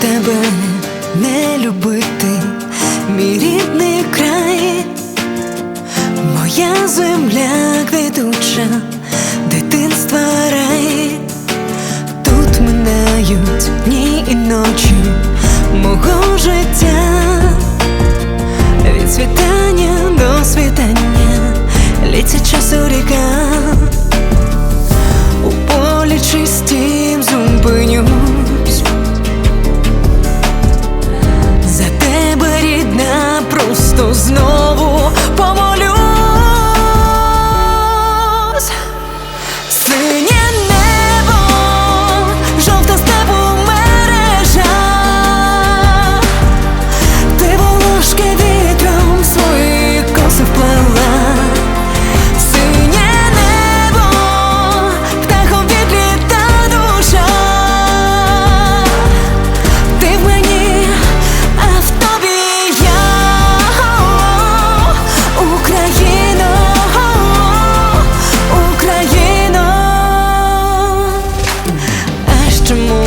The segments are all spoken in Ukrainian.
тебе не любити, мій рідний край, моя земля квітуча, дитинства рай, тут минають дні і ночі мого життя, від світання до світання, літься часу ріка. У полі чистім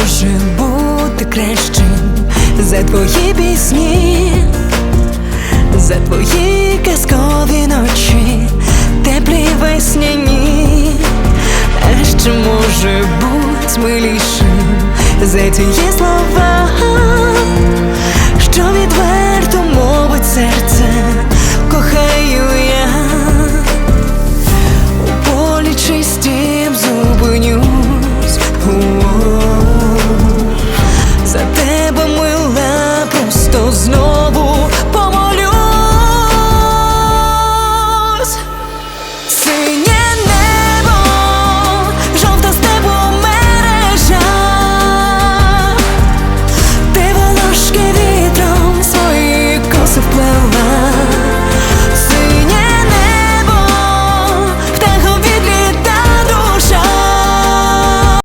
може бути кращим за твої пісні? За твої казкові ночі, теплі весняні, а що може бути милішим за ті слова,